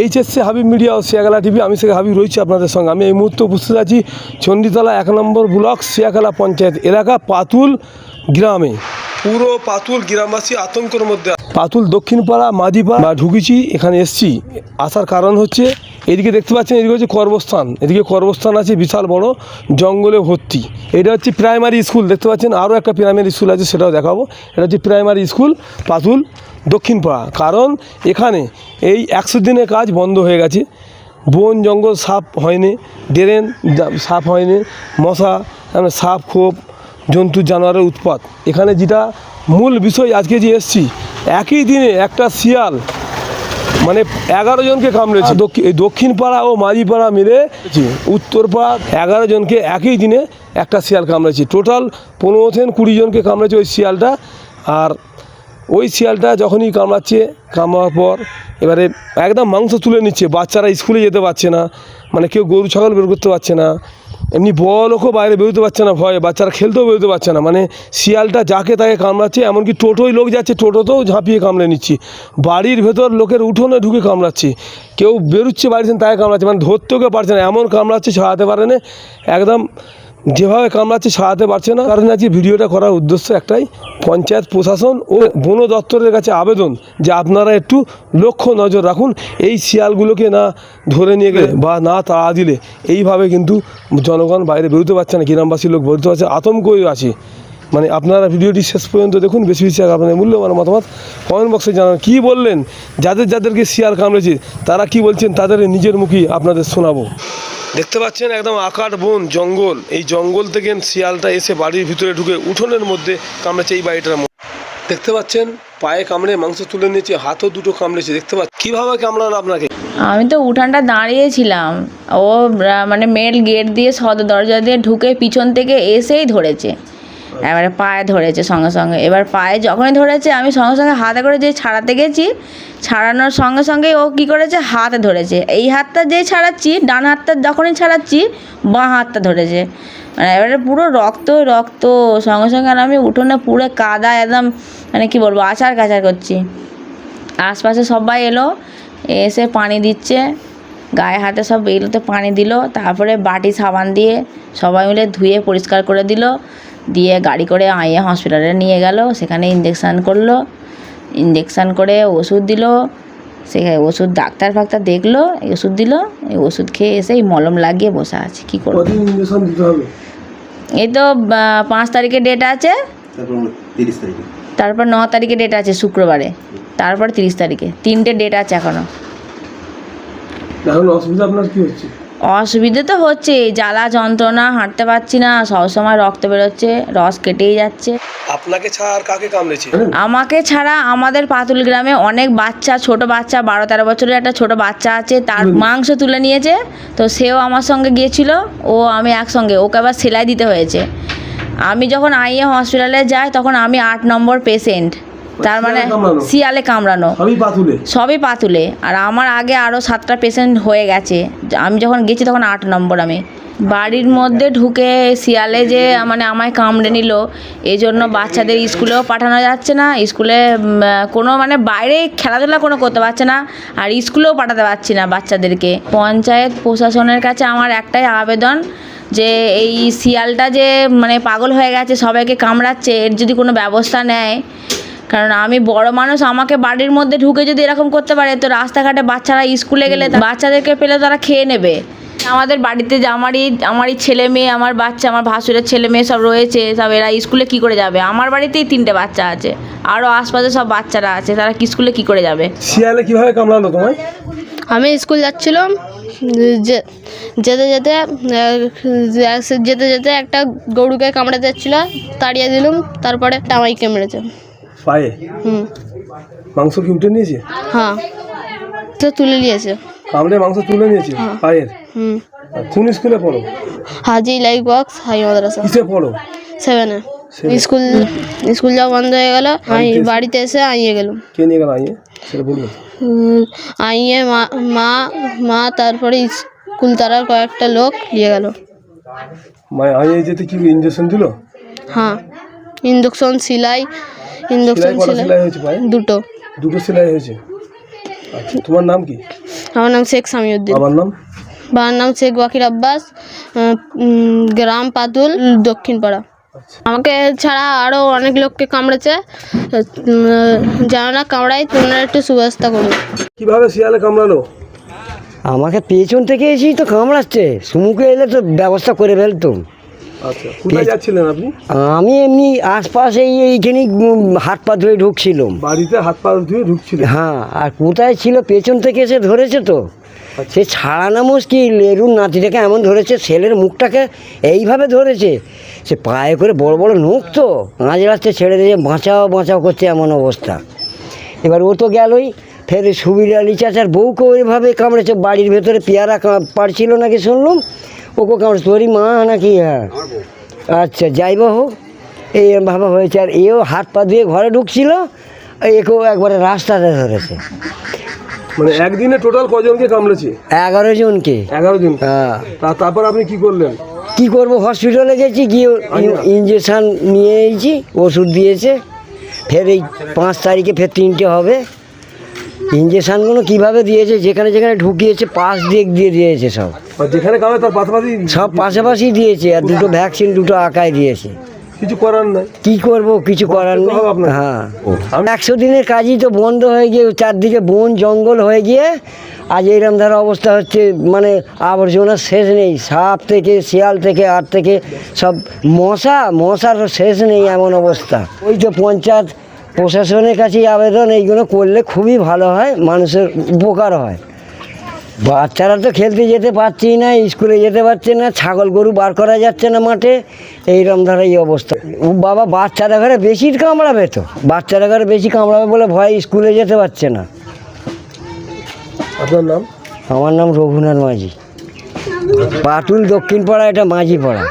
HSC Habib media ও Shiakhala TV আমি শেখ হাবিব রয়েছি আপনাদের সঙ্গে। আমি এই মুহূর্তে উপস্থিত আছি চণ্ডীতলা এক নম্বর ব্লক শিয়াখালা পঞ্চায়েত এলাকা পাতুল গ্রামে। পুরো পাতুল গ্রামবাসী আতঙ্কের মধ্যে পাতুল দক্ষিণপাড়া মাদিপাড়া ঢুকেছি এখানে এসছি। আসার কারণ হচ্ছে এদিকে দেখতে পাচ্ছেন, এদিকে হচ্ছে কর্মস্থান। এদিকে কর্মস্থান আছে বিশাল বড় জঙ্গলে ভর্তি। এটা হচ্ছে প্রাইমারি স্কুল দেখতে পাচ্ছেন আরও একটা প্রাইমারি স্কুল আছে, সেটাও দেখাবো। এটা হচ্ছে প্রাইমারি স্কুল পাতুল দক্ষিণপাড়া। কারণ এখানে এই একশো দিনের কাজ বন্ধ হয়ে গেছে। বন, জঙ্গল সাপ হয়নি, ড্রেন সাপ হয়নি, মশা সাপ, খোপ, জন্তু, জানোয়ারের উৎপাত। এখানে যেটা মূল বিষয় আজকে যে এসছি, একই দিনে একটা শিয়াল মানে এগারো জনকে কামড়েছে। দক্ষিণ এই দক্ষিণ পাড়া ও মাঝিপাড়া মিলে উত্তর পাড়া এগারো জনকে একই দিনে একটা শিয়াল কামড়েছে। টোটাল পনেরো থেকে কুড়ি জনকে কামড়েছে ওই শিয়ালটা। আর ওই শিয়ালটা যখনই কামড়াচ্ছে কামড়ার পর এবারে একদম মাংস তুলে নিচ্ছে। বাচ্চারা স্কুলে যেতে পারছে না। মানে কেউ গরু ছাগল বের করতে পারছে না। এমনি বড় বাইরে বেরোতে পারছে না, ভয়ে। বাচ্চারা খেলতেও বেরোতে পারছে না। মানে শিয়ালটা যাকে তাকে কামড়াচ্ছে, এমনকি টোটোই লোক যাচ্ছে, টোটোতেও ঝাঁপিয়ে কামড়ে নিচ্ছি। বাড়ির ভেতর লোকের উঠোনে ঢুকে কামড়াচ্ছে। কেউ বেরোচ্ছে বাড়িতে তাকে কামড়াচ্ছে। মানে ধরতেও কেউ পারছে না, এমন কামড়াচ্ছে, ছাড়াতে পারে না একদম যেভাবে কামড়াচ্ছে সারাতে পারছে না, কারণ আজকে ভিডিওটা করার উদ্দেশ্য একটাই, পঞ্চায়েত প্রশাসন ও বন দপ্তরের কাছে আবেদন যে আপনারা একটু লক্ষ্য নজর রাখুন, এই শিয়ালগুলোকে না ধরে নিয়ে গেলে বা না তাড়া দিলে, এইভাবে কিন্তু জনগণ বাইরে বেরোতে পারছে না, গ্রামবাসী লোক বেরোতে পারছে, আতঙ্কই আছে। মানে আপনারা ভিডিওটি শেষ পর্যন্ত দেখুন, বেশি বেশি আপনাদের মূল্যবান মতামত কমেন্ট বক্সে জানান। কী বললেন? যাদের যাদেরকে শিয়াল কামড়েছে, তারা কি বলছেন? তাদের নিজের মুখেই আপনাদের শোনাবো। দেখতে পাচ্ছেন একদম আকার বন জঙ্গল। এই জঙ্গল থেকে শিয়ালটা এসে বাড়ির ভিতরে ঢুকে উঠোনের মধ্যে কামড়েছে এই বাড়িটার মধ্যে। দেখতে পাচ্ছেন পায়ে কামড়ে মাংস তুলে নিয়েছে, হাতও দুটো কামড়েছে, দেখতে পাচ্ছেন। কীভাবে কামড়ালো আপনাকে? আমি তো উঠানটা দাঁড়িয়েছিলাম। ও মানে মেল গেট দিয়ে সদর দরজা দিয়ে ঢুকে পিছন থেকে এসেই ধরেছে। এবারে পায়ে ধরেছে সঙ্গে সঙ্গে। এবার পায়ে যখনই ধরেছে, আমি সঙ্গে সঙ্গে হাতে করে যে ছাড়াতে গেছি, ছাড়ানোর সঙ্গে সঙ্গে ও কী করেছে? হাতে ধরেছে। এই হাতটা যেই ছাড়াচ্ছি, ডান হাতটা যখনই ছাড়াচ্ছি, বাঁ হাতটা ধরেছে। মানে এবারে পুরো রক্ত রক্ত। সঙ্গে সঙ্গে আর আমি উঠোনে পুরো কাদা একদম মানে কি বলব আচার কাচার করছি। আশপাশে সবাই এলো, এসে পানি দিচ্ছে। গায়ে হাতে সব এগুলোতে পানি দিল। তারপরে বাটি সাবান দিয়ে সবাই মিলে ধুয়ে পরিষ্কার করে দিল। দিয়ে গাড়ি করে আইয়ে হসপিটালে নিয়ে গেল সেখানে ইঞ্জেকশান করল। ইঞ্জেকশান করে ওষুধ দিল সেখানে ওষুধ ডাক্তার ফাক্তার দেখল ওষুধ দিল এই ওষুধ খেয়ে এসে এই মলম লাগিয়ে বসে আছে কী করব? এই তো পাঁচ তারিখে ডেট আছে। তারপর তিরিশ তারিখে। তারপর ন তারিখে ডেট আছে শুক্রবারে। তারপর তিরিশ তারিখে। তিনটে ডেট আছে এখনও অসুবিধা আপনার কি হচ্ছে? অসুবিধে তো হচ্ছে জ্বালা যন্ত্রণা হাঁটতে পারছি না সবসময় রক্ত বেরোচ্ছে রস কেটেই যাচ্ছে। আপনাকে ছাড়া আর কাকে কামড়েছে? আমাকে ছাড়া আমাদের পাতুল গ্রামে অনেক বাচ্চা ছোট বাচ্চা বারো তেরো বছরের একটা ছোট বাচ্চা আছে তার মাংস তুলে নিয়েছে তো সেও আমার সঙ্গে গিয়েছিল ও আমি একসঙ্গে ওকে আবার সেলাই দিতে হয়েছে। আমি যখন আইএ হসপিটালে যাই তখন আমি আট নম্বর পেশেন্ট তার মানে শিয়ালে কামড়ানো? সবই পাতুলে। আর আমার আগে আরও সাতটা পেশেন্ট হয়ে গেছে। আমি যখন গেছি তখন আট নম্বর আমি। বাড়ির মধ্যে ঢুকে শিয়ালে যে মানে আমায় কামড়ে নিল এই জন্য বাচ্চাদের স্কুলেও পাঠানো যাচ্ছে না। স্কুলে কোনো মানে বাইরে খেলাধুলা কোনো করতে পারছে না। আর স্কুলেও পাঠাতে পারছি না বাচ্চাদেরকে। পঞ্চায়েত প্রশাসনের কাছে আমার একটাই আবেদন যে এই শিয়ালটা যে মানে পাগল হয়ে গেছে সবাইকে কামড়াচ্ছে এর যদি কোনো ব্যবস্থা নেয় কারণ আমি বড় মানুষ আমাকে বাড়ির মধ্যে ঢুকে যদি এরকম করতে পারে তো রাস্তাঘাটে বাচ্চারা স্কুলে গেলে তা- বাচ্চাদেরকে পেলে তারা খেয়ে নেবে। আমাদের বাড়িতে যে আমারই আমারই ছেলে মেয়ে আমার বাচ্চা আমার ভাসুরের ছেলে মেয়ে সব রয়েছে সব এরা স্কুলে কি করে যাবে? আমার বাড়িতেই তিনটে বাচ্চা আছে। আরও আশপাশে সব বাচ্চারা আছে তারা কি স্কুলে কি করে যাবে? শিয়ালে কীভাবে কামড়ালো তোমায়? আমি স্কুল যাচ্ছিলাম যে- যেতে যেতে যেতে যেতে একটা গরুকে কামড়াতে যাচ্ছিল তাড়িয়ে দিলাম তারপরে টামাই কামড়েছে পায়ে? হুম। মাংস কি উঠে নিয়েছে? হ্যাঁ। তো তুলে নিয়েছে। কামড়ে মাংস তুলে নিয়েছে পায়ের? হুম। কোন স্কুলে পড়ো? হাজি লাইক বক্স হাই মাদ্রাসা। কিসে পড়ো? সেভেনে স্কুল স্কুল যাওয়া বন্ধ হয়ে গেল আমি বাড়িতে এসে আইয়ে গেলাম। কে নিয়ে গেল আইয়ে সেটা বলব। আইয়ে মা মা মা তারপরে স্কুল তারার কয়েকটা লোক নিয়ে গেল। মানে আইয়ে যেতে কি ইঞ্জেকশন দিল? হ্যাঁ। ইন্ডকশন সেলাই হয়েছে পায়ে দুটো। দুটো সেলাই হয়েছে? আচ্ছা তোমার নাম কি? আমার নাম শেখ সামিউদ্দিন। বাবার নাম? বাবার নাম শেখ ওয়াকির আব্বাস গ্রাম পাতুল দক্ষিণ পাড়া আমাকে ছাড়া আরও অনেক লোককে কামড়েছে। জানো না কামড়াই তোমরা একটু সুব্যবস্থা করুন। কীভাবে শিয়ালে কামড়ালো? আমাকে পেছন থেকে এসেই তো কামড়াচ্ছে। সুমুখে এলে তো ব্যবস্থা করে ফেলতুম। আচ্ছা কোথায় যাচ্ছিলেন আপনি? আমি এমনি আশপাশ হাত পা ধুয়ে ঢুকছিলাম। বাড়িতে হাত পা ধুয়ে হ্যাঁ আর কোথায় ছিল পেছন থেকে এসে ধরেছে তো। সে ছাড়ানো মুশকিল এরুর নাতিটাকে এমন ধরেছে ছেলের মুখটাকে এইভাবে ধরেছে। সে পায়ে করে বড় বড় নখ তো আঁচ রাস্তে ছেড়ে দিয়ে বাঁচাও বাঁচাও করছে এমন অবস্থা। এবার ও তো গেলই ফের সুবির আলী চাচার বউকে ওইভাবে কামড়েছে বাড়ির ভেতরে পেয়ারা পাড়ছিল নাকি শুনলাম। ওকে কামড়েছে তোরই মা নাকি? হ্যাঁ আচ্ছা যাই বা হোক এই ভাবে হয়েছে আর এও হাত পা ধুয়ে ঘরে ঢুকছিল একেও একবারে রাস্তাতে ধরেছে। মানে একদিনে টোটাল কজনকে কামড়েছে? এগারো জনকে। এগারো জন? হ্যাঁ। তারপর আপনি কি করলেন? কী করব হসপিটালে গেছি গিয়ে ইঞ্জেকশান নিয়ে এসেছি ওষুধ দিয়েছে ফের এই পাঁচ তারিখে ফের তিনটে হবে। ইঞ্জেকশানগুলো কীভাবে দিয়েছে যেখানে যেখানে ঢুকিয়েছে পাশ দিক দিয়ে দিয়েছে সব। আর যেখানে কামড়ে তার পাশাপাশি সব পাশাপাশি দিয়েছে আর দুটো ভ্যাকসিন দুটো আঁকায় দিয়েছে। কিছু করার নাই। কি করব কিছু করার নেই। হ্যাঁ। একশো দিনের কাজই তো বন্ধ হয়ে গিয়ে চারদিকে বন জঙ্গল হয়ে গিয়ে আজ এইরকম ধারা অবস্থা হচ্ছে মানে আবর্জনার শেষ নেই। সাপ থেকে শিয়াল থেকে আর থেকে সব মশা মশার শেষ নেই এমন অবস্থা। ওই তো পঞ্চায়েত প্রশাসনের কাছেই আবেদন এইগুলো করলে খুবই ভালো হয় মানুষের উপকার হয়। বাচ্চারা তো খেলতে যেতে পারছি না স্কুলে যেতে পারছে না ছাগল গরু বার করা যাচ্ছে না মাঠে এইরকম ধরো এই অবস্থা। বাবা বাচ্চারা ঘরে বেশি কামড়াবে তো বাচ্চারা ঘরে বেশি কামড়াবে বলে ভয় স্কুলে যেতে পারছে না। আপনার নাম? আমার নাম রঘুনাথ মাঝি। পাটুল দক্ষিণ পাড়া এটা মাঝি পাড়া